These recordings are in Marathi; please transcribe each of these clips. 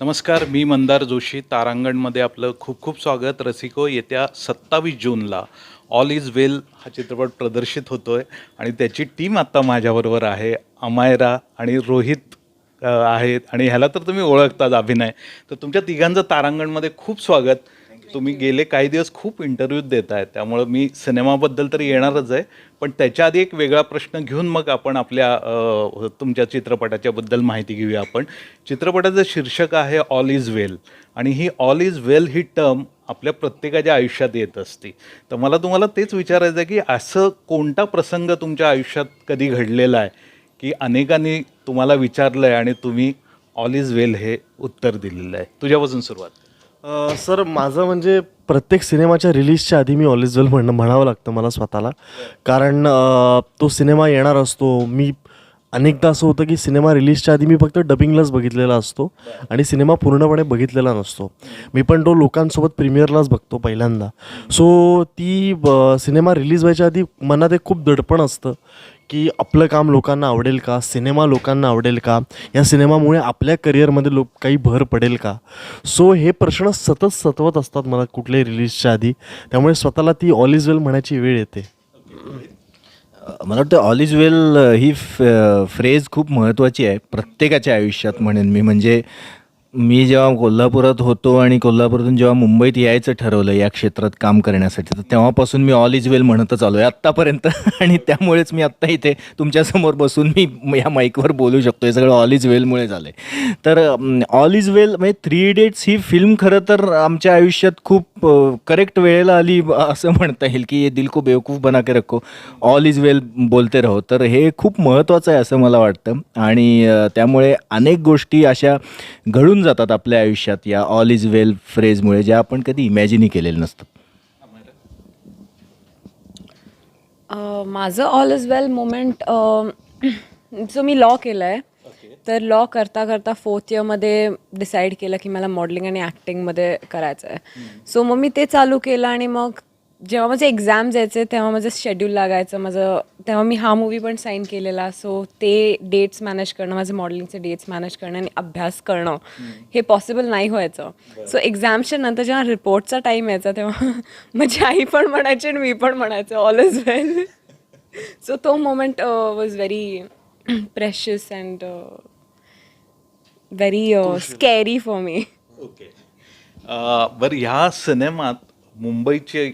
नमस्कार मी मंदार जोशी. तारांगणमध्ये आपलं खूप खूप स्वागत. रसिको येत्या सत्तावीस जूनला ऑल इज वेल हा चित्रपट प्रदर्शित होतो आहे आणि त्याची टीम आत्ता माझ्याबरोबर आहे. अमायरा आणि रोहित आहेत. आणि ह्याला तर तुम्ही ओळखताच अभिनय. तर तुमच्या तिघांचं तारांगणमध्ये खूप स्वागत. तुम्ही गेले काही दिवस खूप इंटरव्ह्यूज देत आहेत त्यामुळं मी सिनेमाबद्दल तर येणारच आहे. पण त्याच्या आधी एक वेगळा प्रश्न घेऊन मग आपण आपल्या तुमच्या चित्रपटाच्याबद्दल माहिती घेऊया आपण. चित्रपटाचं शीर्षक आहे ऑल इज वेल आणि ही ऑल इज वेल ही टर्म आपल्या प्रत्येकाच्या आयुष्यात येत असते. तर मला तुम्हाला तेच विचारायचं आहे की असं कोणता प्रसंग तुमच्या आयुष्यात कधी घडलेला आहे की अनेकांनी तुम्हाला विचारलं आहे आणि तुम्ही ऑल इज वेल हे उत्तर दिलेलं आहे? तुझ्यापासून सुरुवात अ, सर माझं म्हणजे प्रत्येक सिनेमाच्या रिलीजच्या आधी मी ऑलिज वेल म्हणणं म्हणावं लागतं मला स्वतःला. कारण अ, तो सिनेमा येणार असतो. मी अनेकदा असं होतं की सिनेमा रिलीजच्या आधी मी फक्त डबिंगलाच बघितलेला असतो आणि सिनेमा पूर्णपणे बघितलेला नसतो. मी पण तो लोकांसोबत प्रीमियरलाच बघतो पहिल्यांदा. सो ती ब- सिनेमा रिलीज व्हायच्या आधी मनात एक खूप दडपण असतं की आपलं काम लोकांना आवडेल का? सिनेमा लोकांना आवडेल का? या सिनेमामुळे आपल्या करिअरमध्ये लोक काही भर पडेल का? सो हे प्रश्न सतत सतवत असतात मला कुठल्याही रिलीजच्या आधी. त्यामुळे स्वतःला ती ऑल इज वेल म्हणायची वेळ येते. मला वाटतं ऑल इज वेल ही फ्रेज खूप महत्त्वाची आहे प्रत्येकाच्या आयुष्यात म्हणेन मी. म्हणजे मी जेव्हा कोल्हापुरात होतो आणि कोल्हापुरातून जेव्हा मुंबईत यायचं ठरवलं या क्षेत्रात काम करण्यासाठी तर तेव्हापासून मी ऑल इज वेल म्हणतच आलो आहे आत्तापर्यंत आणि त्यामुळेच मी आत्ता इथे तुमच्यासमोर बसून मी या माईकवर बोलू शकतो हे सगळं ऑल इज वेलमुळे झालं आहे तर ऑल इज वेल म्हणजे थ्री इडियट्स ही फिल्म खरं तर आमच्या आयुष्यात खूप करेक्ट वेळेला आली असं म्हणता येईल की ये दिल को बेवकूफ बना के रखो. ऑल इज वेल बोलते राहो. तर हे खूप महत्त्वाचं आहे असं मला वाटतं. आणि त्यामुळे अनेक गोष्टी अशा घडून जातात आपल्या आयुष्यात या ऑल इज वेल फ्रेजमुळे ज्या आपण कधी इमॅजिनही केलेल्या नसतात अ, माझं all is well moment so me law केलं आहे तर लॉ करता करता फोर्थ इयरमध्ये डिसाईड केलं की मला मॉडेलिंग आणि ॲक्टिंगमध्ये करायचं आहे सो मग मी ते चालू केलं आणि मग जेव्हा माझे एक्झाम्स यायचे तेव्हा माझं शेड्यूल लागायचं माझं तेव्हा मी हा मूवी पण साईन केलेला. सो ते डेट्स मॅनेज करणं माझं मॉडेलिंगचे डेट्स मॅनेज करणं आणि अभ्यास करणं हे पॉसिबल नाही व्हायचं. सो एक्झाम्सच्या नंतर जेव्हा रिपोर्टचा टाईम यायचा तेव्हा माझी आई पण म्हणायची आणि मी पण म्हणायचं ऑल इज वेल सो तो moment was very precious and very scary for me okay बरं ह्या सिनेमात मुंबईची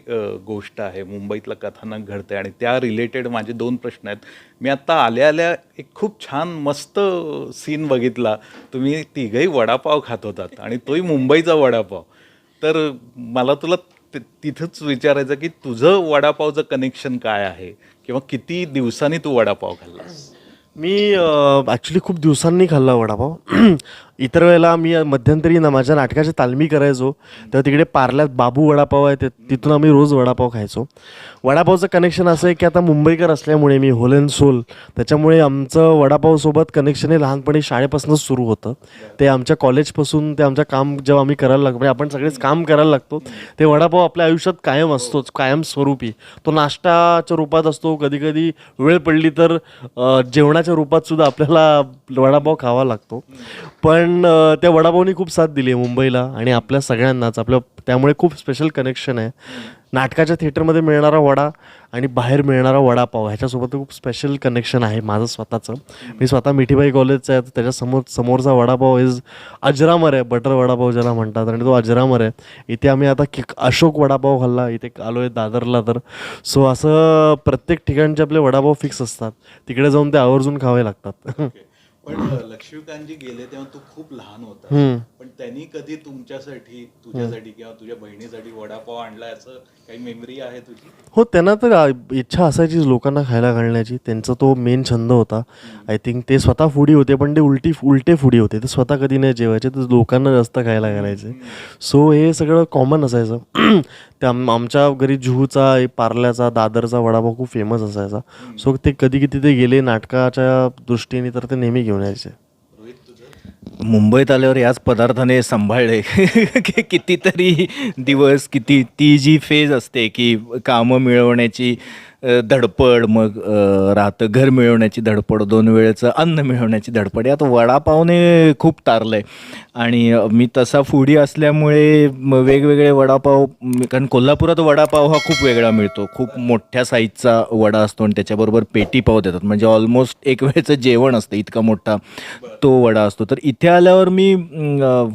गोष्ट आहे मुंबईतलं कथानक घडतं आहे आणि त्या रिलेटेड माझे दोन प्रश्न आहेत. मी आत्ता आल्या आल्या एक खूप छान मस्त सीन बघितला. तुम्ही तिघही वडापाव खात होतात आणि तोही मुंबईचा वडापाव. तर मला तुला ति- तिथंच विचारायचं की तुझं वडापावचं कनेक्शन काय आहे? किंवा किती दिवसांनी तू वडापाव खाल्लास? मी ॲक्च्युली खूप दिवसांनी खाल्ला वडापाव इतर वेळेला मी मध्यंतरी ना माझ्या नाटकाची तालमी करायचो तर तिकडे पार्ल्यात बाबू वडापाव आहे ते तिथून आम्ही रोज वडापाव खायचो. वडापावचं कनेक्शन असं आहे की आता मुंबईकर असल्यामुळे मी होल अँड सोल त्याच्यामुळे आमचं वडापावसोबत कनेक्शन हे लहानपणी शाळेपासूनच सुरू होतं. ते आमच्या कॉलेजपासून ते आमच्या काम जेव्हा आम्ही करायला लागतो म्हणजे आपण सगळेच काम करायला लागतो ते वडापाव आपल्या आयुष्यात कायम असतोच कायम स्वरूपी. तो नाश्ताच्या रूपात असतो कधीकधी वेळ पडली तर अ, जेवणाच्या रूपात सुद्धा आपल्याला वडापाव खावा लागतो. पण अ, त्या वडापावनी खूप साथ दिली आहे मुंबईला आणि आपल्या सगळ्यांनाच. आपल्या त्यामुळे खूप स्पेशल कनेक्शन आहे. नाटकाच्या थिएटरमध्ये मिळणारा वडा आणि बाहेर मिळणारा वडापाव ह्याच्यासोबत खूप स्पेशल कनेक्शन आहे माझं स्वतःचं. मी स्वतः मिठीबाई कॉलेजचं आहे तर त्याच्यासमोर समोरचा वडापाव इज अजरामर आहे बटर वडापाव ज्याला म्हणतात आणि तो अजरामर आहे. इथे आम्ही आता कि अशोक वडापाव खाल्ला इथे आलो आहे दादरला तर. सो असं प्रत्येक ठिकाणचे आपले वडापाव फिक्स असतात. तिकडे जाऊन ते आवर्जून खावे लागतात. पण लक्ष्मीकांतजी गेले तेव्हा तू खूप लहान होता. पण त्यांनी कधी तुमच्यासाठी तुझ्यासाठी किंवा तुझ्या बहिणीसाठी वडापाव आणला असं काही मेमरी आहे तुझी? हो त्यांना तर इच्छा असायचीच लोकांना खायला घालण्याची. त्यांचा तो मेन छंद होता. आय थिंक ते स्वतः फुडी होते पण ते उलटी उलटे फुडी होते. ते स्वतः कधी नाही जेवायचे तर लोकांना जास्त खायला घालायचे. सो हे सगळं कॉमन असायचं. त्या आम- आमच्या घरी जुहूचा पार्ल्याचा दादरचा वडापाव खूप फेमस असायचा. सो ते कधी कधी ते गेले नाटकाच्या दृष्टीने तर ते नेहमी घेऊन यायचे मुंबईत आल्यावर याच पदार्थाने सांभाळले. की कितीतरी दिवस किती ती जी फेज असते की कामं मिळवण्याची धडपड मग राहतं घर मिळवण्याची धडपड दोन वेळेचं अन्न मिळवण्याची धडपड यात वडापावने खूप तारलं आहे आणि मी तसा फुडी असल्यामुळे वेगवेगळे वडापाव कारण कोल्हापुरात वडापाव हा खूप वेगळा मिळतो. खूप मोठ्या साईजचा वडा असतो आणि त्याच्याबरोबर पेटीपाव देतात. म्हणजे ऑलमोस्ट एक वेळेचं जेवण असतं इतका मोठा तो वडा असतो. तर इथे आल्यावर मी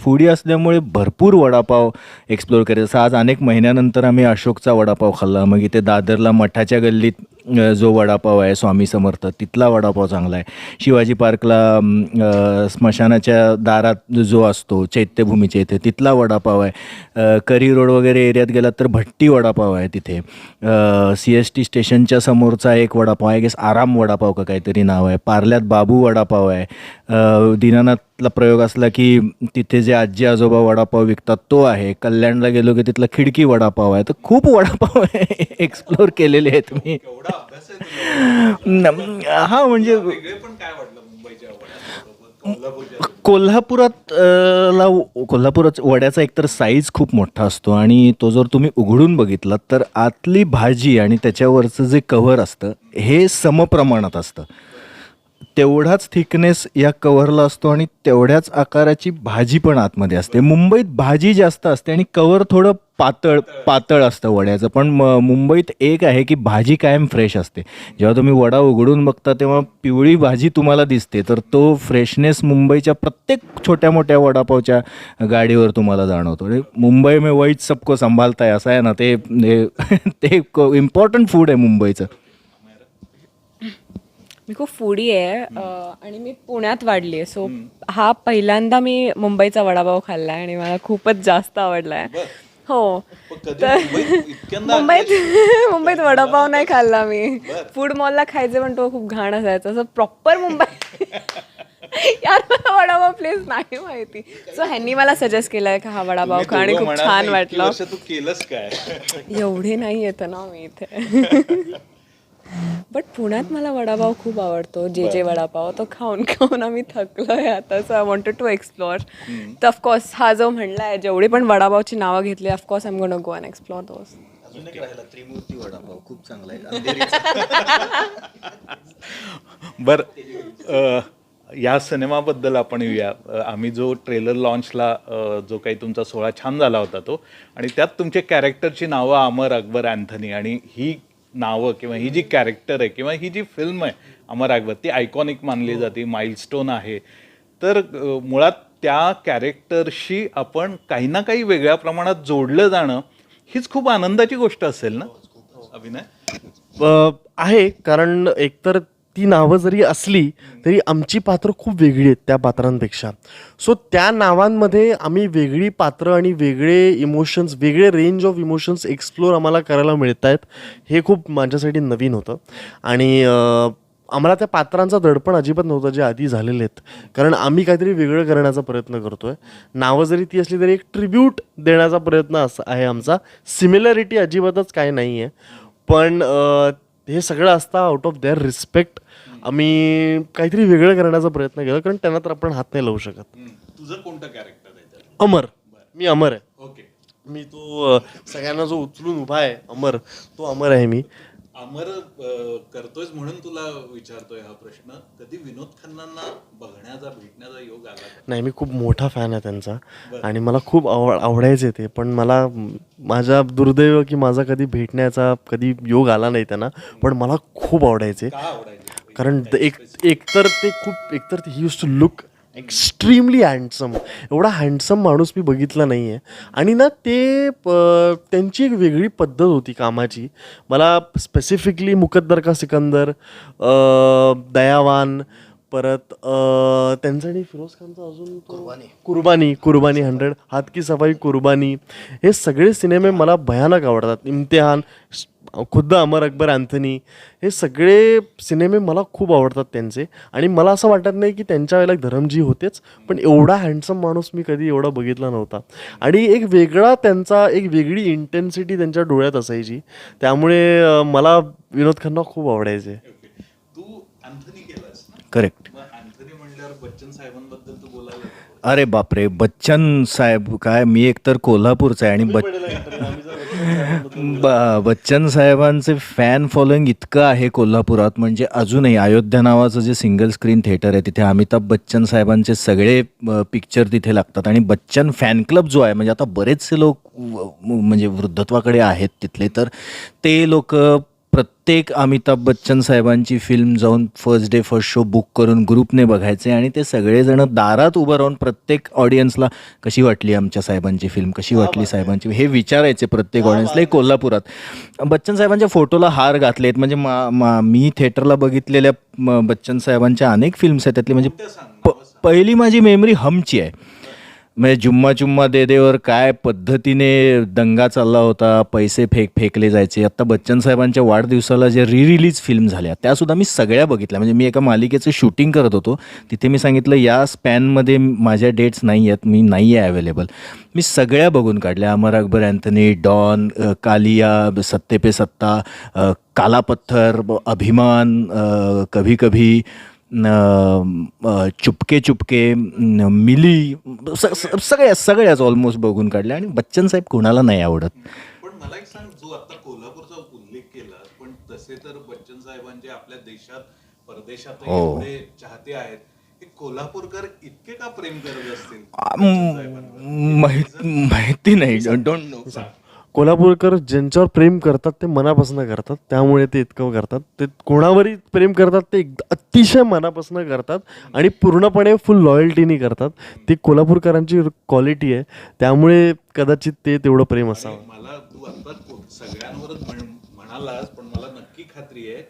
फुडी असल्यामुळे भरपूर वडापाव एक्सप्लोअर करायचा आज अनेक महिन्यानंतर आम्ही अशोकचा वडापाव खाल्ला. मग इथे दादरला मठाच्या गल्ली अ, जो वडापाव आहे स्वामी समर्थ तिथला वडापाव चांगला आहे. शिवाजी पार्कला स्मशानाच्या दारात जो असतो चैत्यभूमीच्या इथे तिथला वडापाव आहे. करी रोड वगैरे एरियात गेलात तर भट्टी वडापाव आहे तिथे. सी एस टी स्टेशनच्या समोरचा एक वडापाव आहे गेस आराम वडापाव का काहीतरी नाव आहे. पार्ल्यात बाबू वडापाव आहे. दिनानाथला दीनानाथला प्रयोग असला की तिथे जे आजी आजोबा वडापाव विकतात तो आहे. कल्याणला गेलो की तिथला खिडकी वडापाव आहे. तर खूप वडापाव आहे एक्सप्लोअर केलेले आहेत मी. हा म्हणजे कोल्हापुरात ला कोल्हापुरात वड्याचा एकतर साईज खूप मोठा असतो आणि तो जर तुम्ही उघडून बघितलात तर आतली भाजी आणि त्याच्यावरचं जे कव्हर असतं हे समप्रमाणात असतं. तेवढाच थिकनेस या कव्हरला असतो आणि तेवढ्याच आकाराची भाजी पण आतमध्ये असते. मुंबईत भाजी जास्त असते आणि कव्हर थोडं पातळ पातळ असतं वड्याचं. पण म मुंबईत एक आहे की भाजी कायम फ्रेश असते. जेव्हा तुम्ही वडा उघडून बघता तेव्हा पिवळी भाजी तुम्हाला दिसते. तर तो फ्रेशनेस मुंबईच्या प्रत्येक छोट्या मोठ्या वडापावच्या गाडीवर तुम्हाला जाणवतो. आणि मुंबई में वाईट सबको संभालता असं आहे ना ते ते इम्पॉर्टंट फूड आहे मुंबईचं. मी खूप फूडी आहे अं, आणि मी पुण्यात वाढली आहे. सो हा पहिल्यांदा मी मुंबईचा वडापाव खाल्लाय आणि मला खूपच जास्त आवडलाय. हो. तर मुंबईत मुंबईत वडापाव नाही खाल्ला मी. फूड मॉलला खायचे पण तो खूप घाण असायचा. असं प्रॉपर मुंबई. यार मला वडापाव प्लेस नाही माहिती. सो ह्यांनी मला सजेस्ट केलंय का हा वडापाव खा आणि खूप छान वाटलं. तू केलंस काय? एवढे नाही येतं ना मी इथे. बट पुण्यात मला वडापाव खूप आवडतो. जे जे वडापाव तो खाऊन खाऊन आम्ही थकलोय आता. So I wanted to explore तर ऑफकोर्स हा जो म्हणलाय जेवढी पण वडापावची नावं घेतली of course I am gonna go and explore those Trimurti vada pav. खूप चांगला आहे. बर या सिनेमाबद्दल आपण येऊया. आम्ही जो ट्रेलर लॉन्चला जो काही तुमचा सोहळा छान झाला होता तो आणि त्यात तुमच्या कॅरेक्टरची नावं अमर अकबर अँथनी आणि ही नावं किंवा ही जी कॅरेक्टर आहे किंवा ही जी फिल्म आहे अमर अकबर ती आयकॉनिक मानली जाते माइलस्टोन आहे. तर मुळात त्या कॅरेक्टरशी आपण काही ना काही वेगळ्या प्रमाणात जोडलं जाणं हीच खूप आनंदाची गोष्ट असेल ना? अभिनय? अ, आहे कारण एकतर ती नावं जरी असली तरी आमची पात्र खूप वेगळी आहेत त्या पात्रांपेक्षा. सो त्या नावांमध्ये आम्ही वेगळी पात्र आणि वेगळे इमोशन्स वेगळे रेंज ऑफ इमोशन्स एक्सप्लोर आम्हाला करायला मिळत आहेत हे खूप माझ्यासाठी नवीन होतं. आणि आम्हाला त्या पात्रांचा दडपण अजिबात नव्हतं जे आधी झालेले आहेत. कारण आम्ही काहीतरी वेगळं करण्याचा प्रयत्न करतो आहे नावं जरी ती असली तरी एक ट्रिब्यूट देण्याचा प्रयत्न असा आहे आमचा. सिमिलॅरिटी अजिबातच काय नाही आहे पण हे सगळं असता आउट ऑफ देअर रिस्पेक्ट आम्ही काहीतरी वेगळं करण्याचा प्रयत्न केला कारण त्यांना तर आपण हात नाही लावू शकत. तुझं कोणतं कॅरेक्टर आहे अमर. मी अमर आहे. ओके. मी तो अ, सगळ्यांना जो उचलून उभा आहे अमर तो अमर आहे मी. अमर अ, करतोयस म्हणून तुला विचारतोय हा प्रश्न. कधी विनोद खन्नांना बघण्याचा भेटण्याचा योग आला का? नाही मी खूप मोठा फॅन आहे त्यांचा. आणि मला खूप आवड आवडायचे ते पण मला म, माझा दुर्दैव की माझा कधी भेटण्याचा कधी योग आला नाही त्यांना पण मला खूप आवडायचे का आवडायचे? कारण द- एक एकतर ते खूप एकतर ते he used to look extremely handsome एवढा हँडसम माणूस मी बघितला नाही आहे आणि ना ते प- त्यांची एक वेगळी पद्धत होती कामाची. मला स्पेसिफिकली मुकद्दर का सिकंदर दयावान परत त्यांचा आणि फिरोज खानचा अजून तो कुर्बानी. कुर्बानी हंड्रेड हात की सफाई कुर्बानी. हे सगळे सिनेमे मला भयानक आवडतात. इम्तिहान खुद्द अमर अकबर अँथनी हे सगळे सिनेमे मला खूप आवडतात त्यांचे. आणि मला असं वाटत नाही की त्यांच्या वेळेला धरमजी होतेच पण एवढा हँडसम माणूस मी कधी एवढा बघितला नव्हता. आणि एक वेगळा त्यांचा एक वेगळी इंटेन्सिटी त्यांच्या डोळ्यात असायची. त्यामुळे मला विनोद खन्ना खूप आवडायचे. तू अँथनी केलास ना? करेक्ट बच्चन साहेबांबद्दल तू बोलायला. अरे बापरे बच्चन साहेब काय मी एकतर कोल्हापूरचा आहे आणि ब बच्चन साहेबांचे फॅन फॉलोईंग इतकं आहे कोल्हापुरात म्हणजे अजूनही अयोध्या नावाचं जे सिंगल स्क्रीन थिएटर आहे तिथे अमिताभ बच्चन साहेबांचे सगळे पिक्चर तिथे लागतात. आणि बच्चन फॅन क्लब जो आहे म्हणजे आता बरेचसे लोक म्हणजे वृद्धत्वाकडे आहेत तिथले तर ते लोक प्रत्येक अमिताभ बच्चन साहेबांची फिल्म जाऊन first day first show book करून ग्रुपने बघायचे आणि ते सगळेजण दारात उभं राहून प्रत्येक ऑडियन्सला कशी वाटली आमच्या साहेबांची फिल्म कशी वाटली साहेबांची? हे विचारायचे प्रत्येक ऑडियन्सला हे कोल्हापुरात. बच्चन साहेबांच्या फोटोला हार घातलेत. म्हणजे मा मा मी थिएटरला बघितलेल्या बच्चन साहेबांच्या अनेक फिल्म्स आहेत त्यातली. म्हणजे प पहिली माझी मेमरी हमची आहे. म्हणजे जुम्मा चुम्मा दे देवर काय पद्धतीने दंगा चालला होता पैसे फेक फेकले जायचे. आत्ता बच्चन साहेबांच्या वाढदिवसाला ज्या री रिलीज फिल्म झाल्या त्यासुद्धा मी सगळ्या बघितल्या. म्हणजे मी एका मालिकेचं शूटिंग करत होतो. तिथे मी सांगितलं या स्पॅनमध्ये माझ्या डेट्स नाही आहेत मी नाही आहे अवेलेबल मी सगळ्या बघून काढल्या. अमर अकबर अँथनी डॉन कालिया सत्ते पे सत्ता काला पत्थर अभिमान अ, कभी कभी चुपके चुपके न, मिली सगळ्या सगळ्याच ऑलमोस्ट बघून काढल्या आणि बच्चन साहेब कोणाला नाही आवडत. पण मला एक सांग जो आता कोल्हापूरचा उल्लेख केला पण तसे तर बच्चन साहेबांचे आपल्या देशात परदेशात हो. एवढे चाहते आहेत. हे कोल्हापूरकर इतके का प्रेम करत असतील माहित- माहिती नाही. डोंट नो कोल्हापूरकर ज्यांच्यावर प्रेम करतात ते मनापासून करतात. त्यामुळे ते इतकं करतात. ते कोणावरही प्रेम करतात ते अतिशय मनापासून करतात आणि पूर्णपणे फुल लॉयल्टीनी करतात. ती कोल्हापूरकरांची क्वालिटी आहे. त्यामुळे कदाचित ते तेवढं प्रेम असावं. मला तू आता को- सगळ्यांवरच म्हण- म्हणालास पण मला नक्की खात्री आहे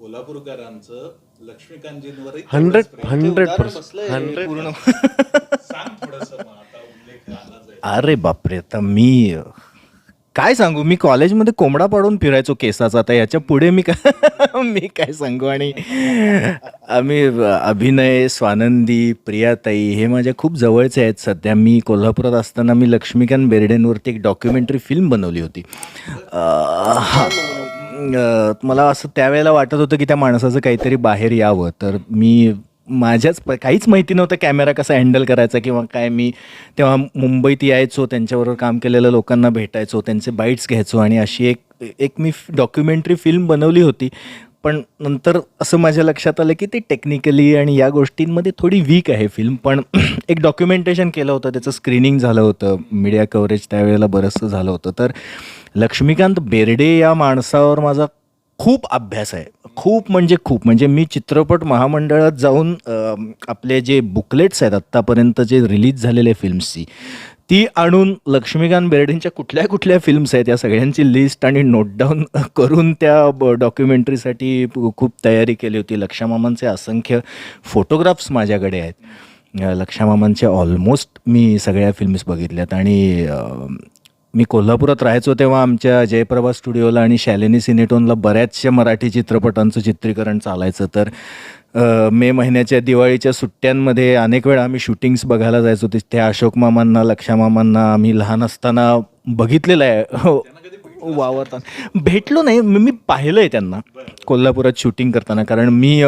कोल्हापूरकरांचं लक्ष्मीकांतजींवरही हंड्रेड. हंड्रेड पर्सेंट हंड्रेड पूर्ण. सांग थोडस आता उल्लेख आलाच आहे अरे बापरे आता मी काय सांगू? मी कॉलेजमध्ये कोंबडा पाडून फिरायचो केसाचा आता याच्यापुढे मी काय मी काय सांगू आणि आम्ही अभिनय स्वानंदी प्रियाताई हे माझ्या खूप जवळचे आहेत. सध्या मी कोल्हापुरात असताना मी लक्ष्मीकांत बेर्डेंवरती एक डॉक्युमेंटरी फिल्म बनवली होती. मला असं त्यावेळेला वाटत होतं की त्या माणसाचं काहीतरी बाहेर यावं. तर मी माझ्याच प- काहीच माहिती नव्हतं कॅमेरा कसा हँडल करायचा किंवा काय मी तेव्हा मुंबईत यायचो त्यांच्याबरोबर काम केलेल्या लोकांना भेटायचो त्यांचे बाईट्स घ्यायचो आणि अशी एक एक मी डॉक्युमेंटरी फिल्म बनवली होती. पण नंतर असं माझ्या लक्षात आलं की ती टेक्निकली आणि या गोष्टींमध्ये थोडी वीक आहे फिल्म पण एक डॉक्युमेंटेशन केलं होतं त्याचं स्क्रीनिंग झालं होतं मीडिया कव्हरेज त्यावेळेला बरंचसं झालं होतं. तर लक्ष्मीकांत बेर्डे या माणसावर माझा खूप अभ्यास आहे. खूप म्हणजे खूप. म्हणजे मी चित्रपट महामंडळात जाऊन आपले जे बुकलेट्स आहेत आत्तापर्यंत जे रिलीज झालेले फिल्म्सची ती आणून लक्ष्मीकांत बेर्डेंच्या कुठल्या कुठल्या फिल्म्स आहेत या सगळ्यांची लिस्ट आणि नोटडाऊन करून त्या ब- डॉक्युमेंटरीसाठी खूप तयारी केली होती. लक्षामामांचे असंख्य फोटोग्राफ्स माझ्याकडे आहेत. अ, ऑलमोस्ट मी सगळ्या फिल्म्स बघितल्यात आणि मी कोल्हापुरात राहायचो तेव्हा आमच्या जयप्रभा स्टुडिओला आणि शालिनी सिनेटोनला बऱ्याचशा मराठी चित्रपटांचं चित्रीकरण चालायचं. तर मे महिन्याच्या दिवाळीच्या सुट्ट्यांमध्ये अनेक वेळा आम्ही शूटिंग्स बघायला जायचो. तिथे अशोक मामांना लक्षा मामांना आम्ही लहान असताना बघितलेलं आहे. हो वावरताना. भेटलो नाही मी मी पाहिलं आहे त्यांना. कोल्हापुरात शूटिंग करताना. कारण मी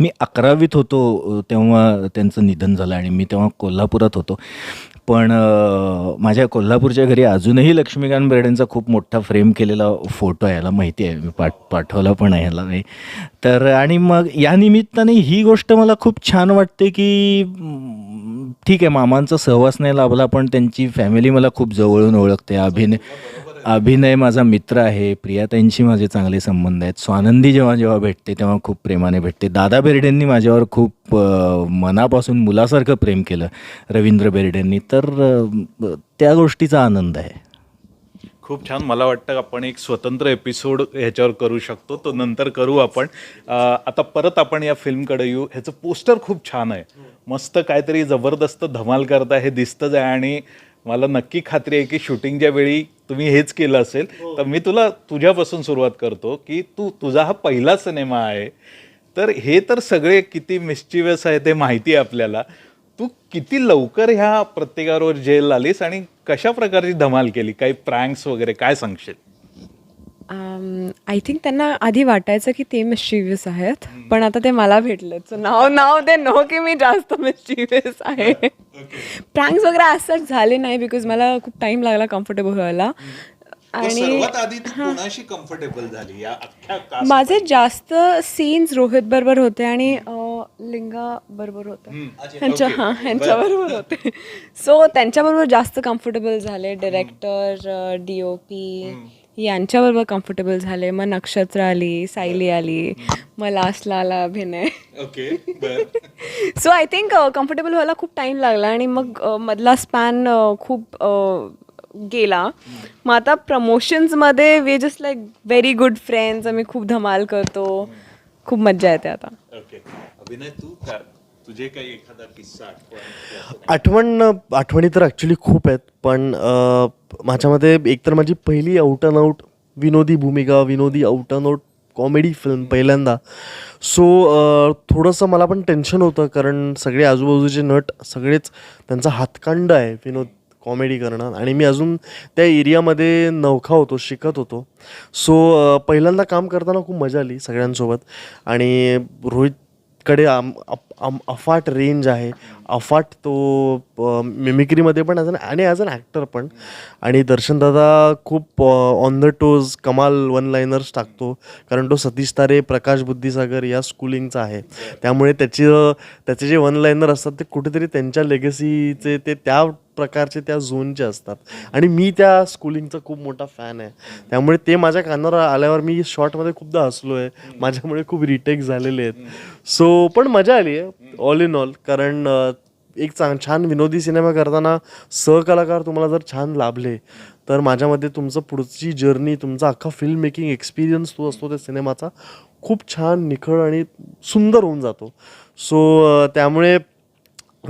मी अकरावीत होतो तेव्हा त्यांचं निधन झालं आणि मी तेव्हा कोल्हापुरात होतो. पण माझ्या कोल्हापूरच्या घरी अजूनही लक्ष्मीकांत बेर्डेंचा खूप मोठा फ्रेम केलेला फोटो आहे याला माहिती आहे मी पाठ पाठवला पण आहे याला नाही. तर आणि मग या निमित्ताने ही गोष्ट मला खूप छान वाटते की ठीक आहे मामांचा सहवास नाही लाभला पण त्यांची फॅमिली मला खूप जवळून ओळखते अभिनय अभिनय माझा मित्र आहे प्रियाताईंशी माझे चांगले संबंध आहेत. स्वानंदी जेव्हा जेव्हा भेटते तेव्हा खूप प्रेमाने भेटते. दादा बेर्डेंनी माझ्यावर खूप मनापासून मुलासारखं प्रेम केलं रवींद्र बेर्डेंनी. तर त्या गोष्टीचा आनंद आहे. खूप छान. मला वाटतं आपण एक स्वतंत्र एपिसोड ह्याच्यावर करू शकतो. तो नंतर करू आपण. आता परत आपण या फिल्मकडे येऊ. ह्याचं पोस्टर खूप छान आहे. मस्त काहीतरी जबरदस्त धमाल करता हे दिसतंच आहे आणि मला नक्की खात्री आहे की शूटिंगच्या वेळी तुम्ही हेच केलं असेल. तर मी तुला तुझ्यापासून सुरुवात करतो की तू तुझा हा पहिला सिनेमा आहे. तर हे तर सगळे किती मिस्चिवस आहे ते माहिती आहे आपल्याला. तू किती लवकर ह्या प्रत्येकावर जेल आलीस आणि कशा प्रकारची धमाल केली? काही प्रँक्स वगैरे काय सांगशील? आय थिंक त्यांना आधी वाटायचं की ते मिस्चिवियस आहेत पण आता ते मला भेटले सो नाव नाव ते नो की मी जास्त मिस्चिवियस आहे. प्रँक्स वगैरे असंच झाले नाही बिकॉज मला खूप टाइम लागला कम्फर्टेबल व्हायला. आणि माझे जास्त सीन्स रोहित बरोबर होते आणि लिंगा बरोबर होते. ह्यांच्या हां ह्यांच्याबरोबर होते. सो त्यांच्याबरोबर जास्त कम्फर्टेबल झाले. डिरेक्टर डी ओ पी यांच्याबरोबर कम्फर्टेबल झाले. मग नक्षत्र आली सायली आली. मग लास्टला आला Abhinay. Okay so I think comfortable व्हायला खूप टाईम लागला आणि मग मधला स्पॅन खूप गेला. मग आता प्रमोशन्समध्ये we just like very good friends आम्ही खूप धमाल करतो. खूप मज्जा येते आता. ओके अभिनय तू तुझे काही एखादा किस्सा आठवण आठवण आठवणी तर ॲक्च्युली खूप आहेत पण माझ्यामध्ये एकतर माझी पहिली आउट अँड आउट विनोदी भूमिका विनोदी out and out comedy film पहिल्यांदा. सो थोडंसं मला पण टेन्शन होतं कारण सगळे आजूबाजूचे नट सगळेच त्यांचा हातखंड आहे विनोद कॉमेडी करणं. आणि मी अजून त्या एरियामध्ये नवखा होतो शिकत होतो. सो पहिल्यांदा काम करताना खूप मजा आली सगळ्यांसोबत. आणि रोहितकडे आम अम अफाट रेंज आहे. अफाट तो मिमिक्रीमध्ये पण ॲज अन आणि ॲज अन ॲक्टर पण. आणि दर्शनदादा खूप ऑन द टोज कमाल वन लाईनर्स टाकतो. कारण तो सतीश तारे प्रकाश बुद्धिसागर या स्कूलिंगचा आहे. त्यामुळे त्याची त्याचे जे वन लाईनर असतात ते कुठेतरी त्यांच्या लेगसीचे ते त्या प्रकारचे त्या झोनचे असतात. आणि मी त्या स्कूलिंगचा खूप मोठा फॅन आहे. त्यामुळे ते माझ्या कानावर आल्यावर मी शॉर्टमध्ये खूपदा हसलो आहे माझ्यामुळे खूप रिटेक झालेले आहेत. सो पण मजा आली आहे. ऑल इन ऑल कारण एक चांग छान विनोदी सिनेमा करताना सहकलाकार तुम्हाला जर छान लाभले तर माझ्यामध्ये तुमचं पुढची जर्नी तुमचा अख्खा फिल्म मेकिंग एक्सपिरियन्स तो असतो त्या सिनेमाचा खूप छान निखळ आणि सुंदर होऊन जातो. सो त्यामुळे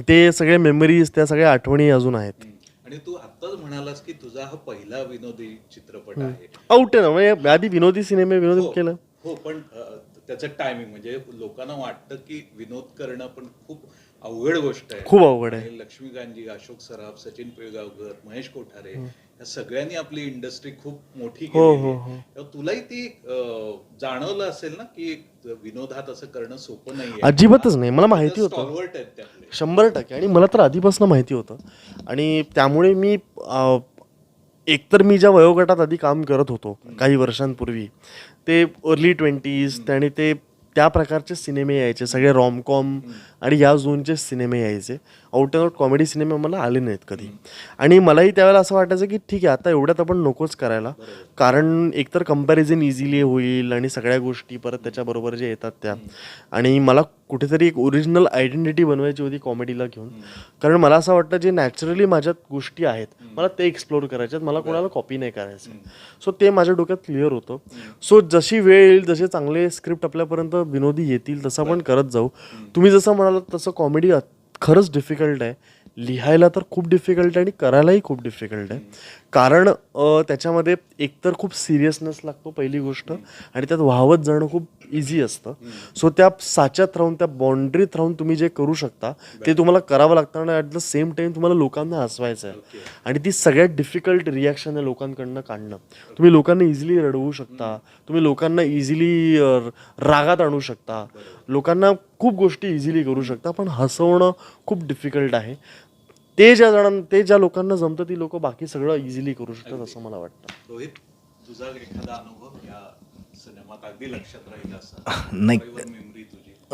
ते सगळे मेमरीज त्या सगळ्या आठवणी अजून आहेत. आणि तू आत्ताच म्हणालास की तुझा हा पहिला विनोदी चित्रपट आहे. आउट आहे ना म्हणजे आधी विनोदी सिनेमे विनोद हो, केलं. हो पण त्याचं टायमिंग म्हणजे लोकांना वाटतं की विनोद करणं पण खूप अवघड गोष्ट आहे. खूप अवघड आहे. आणि लक्ष्मीकांतजी अशोक सराफ सचिन पिळगावकर महेश कोठारे या सगळ्यांनी आपली इंडस्ट्री खूप मोठी हो, केली हो. तेव्हा तुलाही ती जाणवलं असेल ना की विनोदात असं करणं सोपं नाही अजिबातच नाही. मला माहिती होतं. शंभर टक्के. आणि मला तर आधीपासून माहिती होतं. आणि त्यामुळे मी एकतर मी ज्या वयोगटात आधी काम करत होतो काही वर्षांपूर्वी ते अर्ली ट्वेंटीज आणि ते त्या प्रकारचे सिनेमे यायचे सगळे रॉमकॉम आणि या झोनचे सिनेमे यायचे. आउट अँड आउट कॉमेडी सिनेमे मला आले नाहीत कधी. आणि मलाही त्यावेळेला असं वाटायचं की ठीक आहे आता एवढ्यात आपण नकोच करायला. कारण एकतर कंपॅरिझन इझिली होईल आणि सगळ्या गोष्टी परत त्याच्याबरोबर जे येतात त्या. आणि मला कुठेतरी एक ओरिजिनल आयडेंटिटी बनवायची होती कॉमेडीला घेऊन. कारण मला असं वाटतं जे नॅचरली माझ्यात गोष्टी आहेत मला ते एक्सप्लोर आहेत. मला कोणाला कॉपी नाही करायचं सो ते माझ्या डोक्यात क्लिअर होतं. सो जशी वेळ येईल जसे चांगले स्क्रिप्ट आपल्यापर्यंत विनोदी येतील तसं आपण करत जाऊ. तुम्ही जसं म्हणालात तसं कॉमेडी खरंच डिफिकल्ट आहे. लिहायला तर खूप डिफिकल्ट आहे आणि करायलाही खूप डिफिकल्ट आहे. कारण त्याच्यामध्ये एकतर खूप सिरियसनेस लागतो पहिली गोष्ट आणि त्यात वाहवत जाणं खूप इझी असतं. सो त्या साच्यात राहून त्या बाउंड्रीत राहून तुम्ही जे करू शकता ते तुम्हाला करावं लागतं आणि ॲट द सेम टाइम तुम्हाला लोकांना हसवायचं आहे. आणि ती सगळ्यात डिफिकल्ट रिॲक्शन आहे लोकांकडनं काढणं. तुम्ही लोकांना इझिली रडवू शकता. तुम्ही लोकांना इझिली रागात आणू शकता. लोकांना खूप गोष्टी इझिली करू शकता पण हसवणं खूप डिफिकल्ट आहे. ते ज्या जणां ते ज्या लोकांना जमतं ती लोक बाकी सगळं इझिली करू शकतात असं मला वाटतं. रोहित तुझा एखादा अनुभव या सिनेमात अगदी लक्षात राहील असा नाही.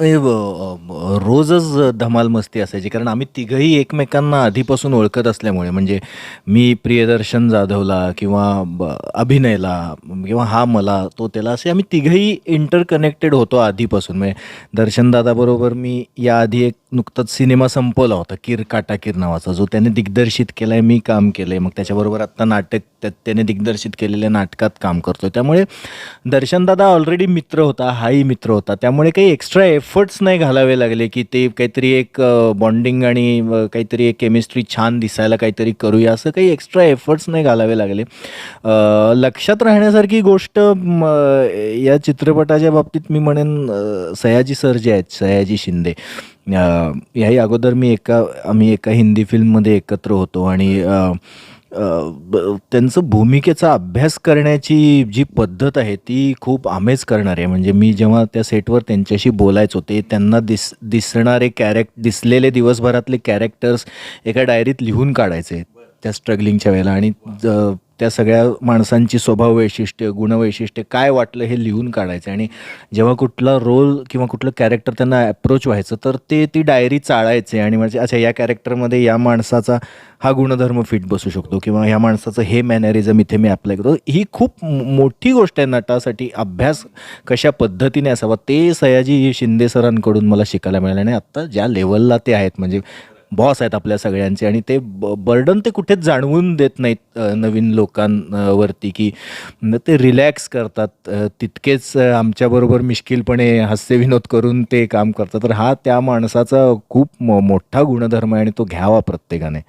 ए, ब- रोजच धमाल मस्ती असायची. कारण आम्ही तिघही एकमेकांना आधीपासून ओळखत असल्यामुळे म्हणजे मी प्रियदर्शन जाधवला किंवा ब- अभिनयला किंवा हा मला तो त्याला असे आम्ही तिघही इंटरकनेक्टेड होतो आधीपासून. म्हणजे दर्शनदादाबरोबर मी याआधी एक नुकताच सिनेमा संपवला होता किर काटाकीर नावाचा जो त्याने दिग्दर्शित केला आहे मी काम केलं आहे मग त्याच्याबरोबर आत्ता नाटक त्या त्याने दिग्दर्शित केलेल्या नाटकात काम करतो त्यामुळे दर्शनदादा ऑलरेडी मित्र होता हाही मित्र होता. त्यामुळे काही एक्स्ट्रा एफ एफर्ट्स नाही घालावे लागले की ते काहीतरी एक बॉन्डिंग आणि काहीतरी एक केमिस्ट्री छान दिसायला काहीतरी करूया असं काही एक्स्ट्रा एफर्ट्स नाही घालावे लागले. लक्षात राहण्यासारखी गोष्ट या चित्रपटाच्या बाबतीत मी म्हणेन सयाजी सर जे आहेत सयाजी शिंदे याही अगोदर मी एका आम्ही एका हिंदी फिल्ममध्ये एकत्र होतो आणि त्यांचं भूमिकेचा अभ्यास करण्याची जी पद्धत आहे ती खूप आमेज करणार. आहे म्हणजे मी जेव्हा त्या सेटवर त्यांच्याशी बोलायचो ते त्यांना दिस दिसणारे कॅरेक्ट दिसलेले दिवसभरातले कॅरेक्टर्स एका डायरीत लिहून काढायचे त्या स्ट्रगलिंगच्या वेळेला. आणि ज- त्या सगळ्या माणसांची स्वभाव वैशिष्ट्य गुणवैशिष्ट्य काय वाटलं हे लिहून काढायचं. आणि जेव्हा कुठला रोल किंवा कुठलं कॅरेक्टर त्यांना अप्रोच व्हायचं तर ते ती डायरी चाळायचे आणि म्हणजे अच्छा या कॅरेक्टरमध्ये या माणसाचा हा गुणधर्म फिट बसू शकतो किंवा ह्या माणसाचं हे मॅनरिझम इथे मी अप्लाय करतो. ही खूप मोठी गोष्ट आहे नटासाठी. अभ्यास कशा पद्धतीने असावा ते सयाजी शिंदे सरांकडून मला शिकायला मिळालं. आणि आत्ता ज्या लेवलला ते आहेत म्हणजे बॉस आहेत आपल्या सगळ्यांचे आणि ते बर्डन ते कुठेच जाणवून देत नाहीत नवीन लोकांवरती की न ते रिलॅक्स करतात. तितकेच आमच्याबरोबर मिश्किलपणे हास्यविनोद करून ते काम करतात. तर हा त्या माणसाचा खूप मोठा गुणधर्म आहे आणि तो घ्यावा प्रत्येकाने.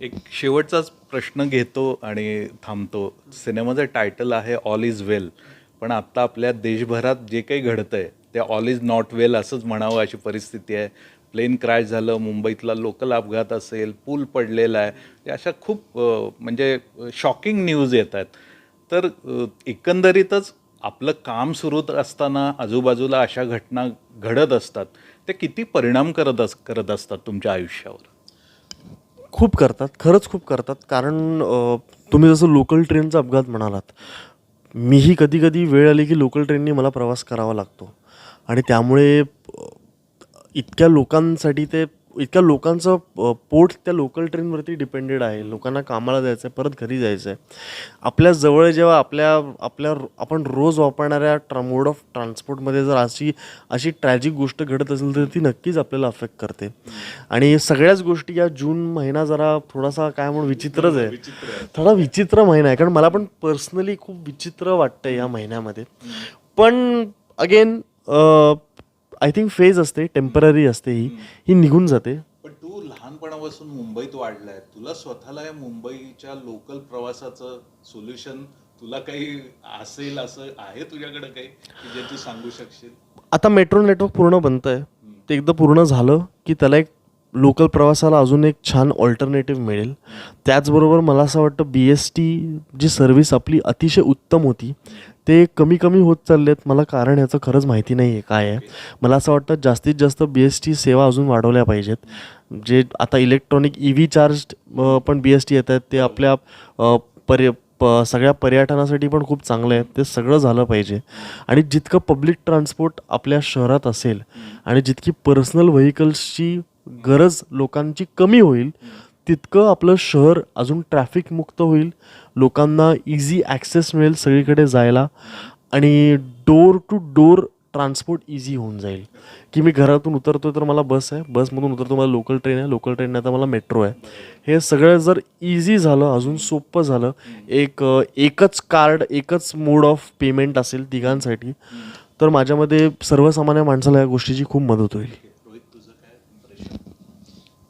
एक शेवटचाच प्रश्न घेतो आणि थांबतो. सिनेमाचं टायटल आहे ऑल इज वेल पण आत्ता आपल्या देशभरात जे काही घडतं आहे ते ऑल इज नॉट वेल असंच म्हणावं अशी परिस्थिती आहे. प्लेन क्रॅश झालं मुंबईतला लोकल अपघात असेल पूल पडलेला आहे अशा खूप म्हणजे शॉकिंग न्यूज येत आहेत. तर एकंदरीतच आपलं काम सुरू असताना आजूबाजूला अशा घटना घडत असतात. ते किती परिणाम करत अस करत असतात तुमच्या आयुष्यावर? खूप करतात. खरंच खूप करतात. कारण तुम्ही जसं लोकल ट्रेनचा अपघात म्हणालात मीही कधी कधी वेळ आली की लोकल ट्रेननी मला प्रवास करावा लागतो. आणि त्यामुळे इतक्या लोकांसाठी ते इतक्या लोकांचं पोट त्या लोकल ट्रेनवरती डिपेंडेड आहे. लोकांना कामाला जायचं आहे परत घरी जायचं आहे आपल्या जवळ जेव्हा आपल्या आपल्या आपण रोज वापरणाऱ्या ट्रा मोड ऑफ ट्रान्सपोर्टमध्ये जर अशी अशी ट्रॅजिक गोष्ट घडत असेल तर ती नक्कीच आपल्याला अफेक्ट करते. आणि सगळ्याच गोष्टी या जून महिना जरा थोडासा काय म्हणून विचित्रच आहे. थोडा विचित्र महिना आहे. कारण मला पण पर्सनली खूप विचित्र वाटतं या महिन्यामध्ये. पण अगेन आय थिंक फेज असते टेंपररी असते ही. ही निघून जाते. पण तू लहानपणापासून मुंबईत वाढलाय. तुला स्वतःला या मुंबईच्या लोकल प्रवासाचं सोल्युशन तुला काही असेल असं आहे तुझ्याकडे काही जे तू सांगू शकशील? आता मेट्रो नेटवर्क पूर्ण बनतं आहे. ते एकदा पूर्ण झालं की त्याला एक लोकल प्रवासाला अजून एक छान ऑल्टरनेटिव्ह मिळेल. त्याचबरोबर मला असं वाटतं बी एस टी जी सर्व्हिस आपली अतिशय उत्तम होती ते कमी कमी होत चालले आहेत मला कारण याचं खरंच माहिती नाही आहे काय आहे. मला असं वाटतं जास्तीत जास्त बी एस टी सेवा अजून वाढवल्या पाहिजेत. जे आता इलेक्ट्रॉनिक ई व्ही चार्ज पण बी एस टी येत आहेत ते आपल्या पर्य प सगळ्या पर्यटनासाठी पण खूप चांगलं आहे. ते सगळं झालं पाहिजे. आणि जितकं पब्लिक ट्रान्सपोर्ट आपल्या शहरात असेल आणि जितकी पर्सनल व्हेकल्सची गरज लोकांची कमी होईल तितकं आपलं शहर अजून ट्रॅफिक मुक्त होईल लोकांना इझी ॲक्सेस मिळेल सगळीकडे जायला आणि door to door transport easy होऊन जाईल. की मी घरातून उतरतो तर मला बस आहे बसमधून उतरतो मला लोकल ट्रेन आहे लोकल ट्रेन आता मला मेट्रो आहे. हे सगळं जर इझी झालं अजून सोपं झालं एक एकच कार्ड एकच मोड ऑफ पेमेंट असेल तिघांसाठी तर माझ्यामध्ये सर्वसामान्य माणसाला या गोष्टीची खूप मदत होईल.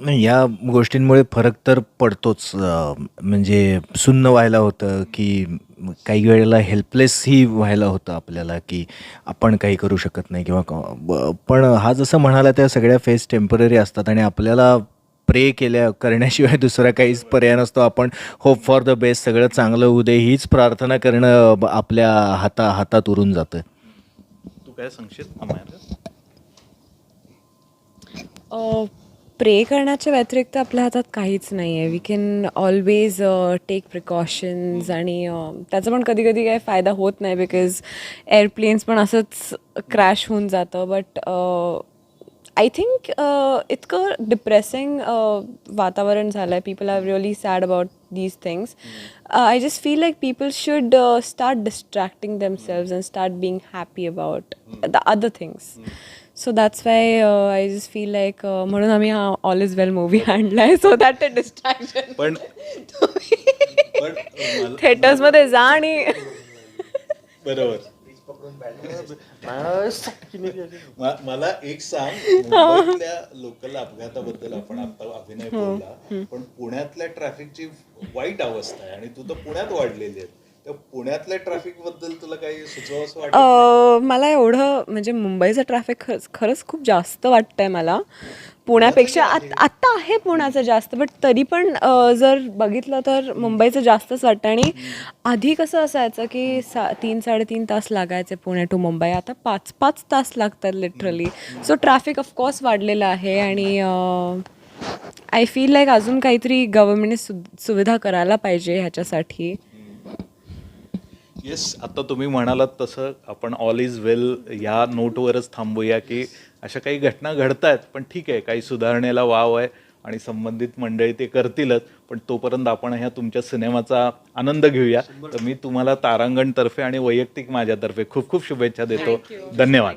नाही या गोष्टींमुळे फरक तर पडतोच. म्हणजे सुन्न व्हायला होतं की काही वेळेला हेल्पलेसही व्हायला होतं आपल्याला की आपण काही करू शकत नाही किंवा क- ब- पण हा जसं म्हणाला त्या सगळ्या फेस टेंपररी असतात आणि आपल्याला प्रे केल्या करण्याशिवाय दुसरा काहीच पर्याय नसतो. आपण होप फॉर द बेस्ट सगळं चांगलं होऊ दे हीच प्रार्थना करणं आपल्या हाता हातात उरून जातं. तू काय सांगशील प्रे करण्याच्या व्यतिरिक्त आपल्या हातात काहीच नाही आहे we can always take precautions आणि अ, त्याचा पण कधी कधी काही फायदा होत नाही बिकॉज एअरप्लेन्स पण असंच क्रॅश होऊन जातं. बट आय थिंक इतकं डिप्रेसिंग वातावरण झालं आहे people are really sad about these things. Uh, I just feel like people should uh, start distracting themselves and start being happy about the why uh, I just feel like uh, म्हणून आम्ही हा ऑल इज वेल मूवी आणलाय. सो दॅट डिस्ट्रॅक्शन पण थिएटर्समध्ये जा आणि बरोबर. मला एक सांग मुंबईतल्या लोकल अपघाताबद्दल आपण आता अभिनय बोलला पण पुण्यातल्या ट्रॅफिकची वाईट अवस्था आहे आणि तू तर पुण्यात वाढलेली आहे पुण्यातल्या ट्रॅफिकबद्दल तुला काही सुचवावं वाटत अ, मला एवढं म्हणजे मुंबईचं ट्रॅफिक खरंच खरंच खूप जास्त वाटतंय मला. पुण्यापेक्षा आत- आत्ता आहे पुण्याचं जास्त बट तरी पण जर बघितलं तर मुंबईचं जास्तच वाटतं आणि आधी कसं असायचं की सा तीन साडेतीन तास लागायचे पुणे टू मुंबई. आता पाच पाच तास लागतात लिटरली सो ट्रॅफिक ऑफकोर्स वाढलेलं आहे आणि आय फील लाईक अजून काहीतरी गव्हर्नमेंटने सु सुविधा करायला पाहिजे ह्याच्यासाठी. येस आता तुम्ही म्हणालात तसं आपण ऑल इज वेल या नोटवरच थांबूया की अशा काही घटना घडत आहेत पण ठीक आहे काही सुधारणेला वाव आहे आणि संबंधित मंडळी ते करतीलच पण तोपर्यंत आपण ह्या तुमच्या सिनेमाचा आनंद घेऊया. तर मी तुम्हाला तारांगणतर्फे आणि वैयक्तिक माझ्यातर्फे खूप खूप शुभेच्छा देतो. धन्यवाद.